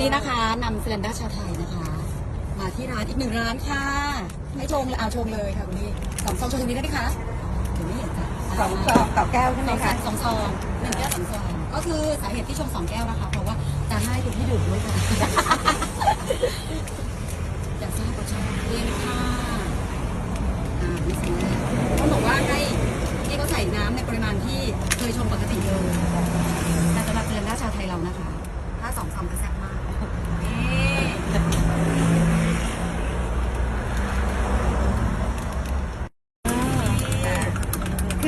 นี้นะคะนำเซเลนด้าชาไทยนะคะ มาที่ร้านอีกหนึ่งร้านค่ะ ให้ชงเลยเอาชงเลยค่ะคุณนี่สองซองชงตรงนี้ได้ไหมคะเดี๋ยวไม่เห็นจ้ะสองซองต่อแก้วใช่สไหมองคะสองซองหนึ่งแก้วสองซองก็คือสาเหตุที่ชงสองแก้วนะคะ เพราะว่าจะให้คุณที่ดื่มด้วยค่ะ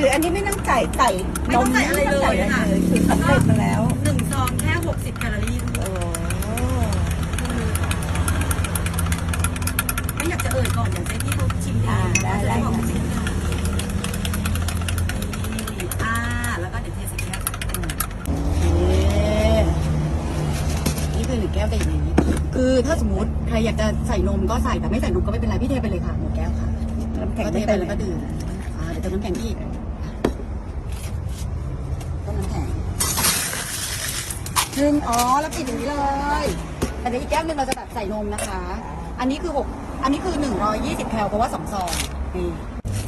คืออันนี้ไม่ต้องใส่ใส่ไม่ต้องใส่อะไรเลยม่ต้งค่ะใส่คือสำเร็จมาแล้วหนึ่งซองแค่ 60 แคลอรี่โอ้ไม่อยากจะเอ่ยก่อนอยากให้พี่เขาชิมเองจะได้บอกว่าชิมได้อ่าแล้วก็เดี๋ยวเทใส่แก้วนี่คือหนึ่งแก้วแต่อย่างนี้ คือถ้าสมมติใครอยากจะใส่นมก็ใส่แต่ไม่ใส่นมก็ไม่เป็นไรพี่เทไปเลยค่ะหมดแก้วค่ะน้ำแข็งก็เทไม่ไปเป็นแล้วก็ดื่มอ่าเดี๋ยวเติมน้ำแข็งอีกต้มน้ำแข็ง หนึ่งอ๋อแล้วปิดอย่างนี้เลยแต่ในอีกแก้วหนึงเราจะแบบใส่นมนะคะ อันนี้คือหกอันนี้คือหนึ่งร้อยยี่สิบแคลเพราะว่าสองซองนี่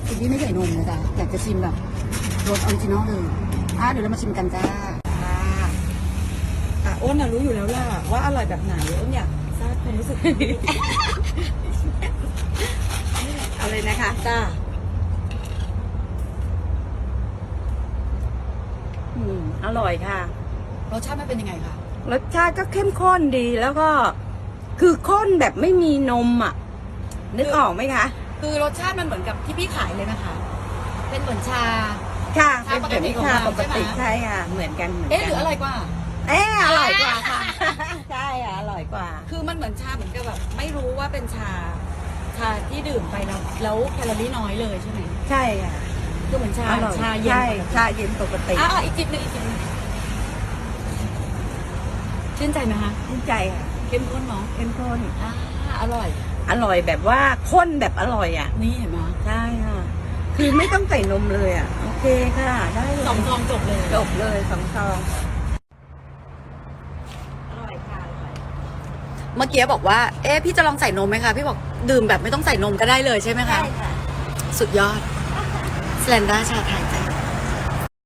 คุณพี่ไม่ใส่นมนะจ๊ะอยากจะชิมแบบรสออริจินอลเลยอะเดี๋ยวเรามาชิมกันจ้าอ่าอะอ้นน่ะรู้อยู่แล้วล่ะว่าอร่อยแบบไหนอ้นอยากทราบความรู้สึก เอาเลยนะคะจ้าอืมอร่อยค่ะ รสชาติมันเป็นยังไงคะ รสชาติก็เข้มข้นดีแล้วก็คือข้นแบบไม่มีนมอะ นึกออกไหมคะ คือรสชาติมันเหมือนกับที่พี่ขายเลยนะคะ เป็นเหมือนชา ค่ะชาเป็นแบบนี้ปกติของค่ะเราปกติใช่ไหม ใช่ค่ะ เหมือนกันเหมือนเอ๊ะกัหรืออะไรกว่า เอ๊ะอร่อยกว่าค่ะ ใช่ค่ะอร่อยกว่า คือมันเหมือนชาเหมือนกับแบบไม่รู้ว่าเป็นชา ชาที่ดื่มไปแล้วแล้วแคลอรี่น้อยเลยใช่ไหมใช่ค่ะคือเหมือนชาอร่อยชาเย็นใช่ชาเย็นปกติ อะอะอีกจิบหนึงอีกจิบหนึง ชื่นใจไหมคะชื่นใจค่ะเข้มข้นเนาะเข้มข้นอ่าอร่อย อร่อยแบบว่าข้นแบบอร่อยอะ นี่เห็นไหมใช่ค่ะ คือไม่ต้องใส่นมเลยอะ โอเคค่ะ ได้เลยสองซองจบเลยจบเลยสองซองอร่อยค่ะอร่อยเมื่อกี้บอกว่า เอ๊ะ พี่จะลองใส่นมไหมคะ พี่บอกดื่มแบบไม่ต้องใส่นมก็ได้เลยใช่ไหมคะ ใช่ค่ะ สุดยอด สแลนด้าชาไทยจ้ะ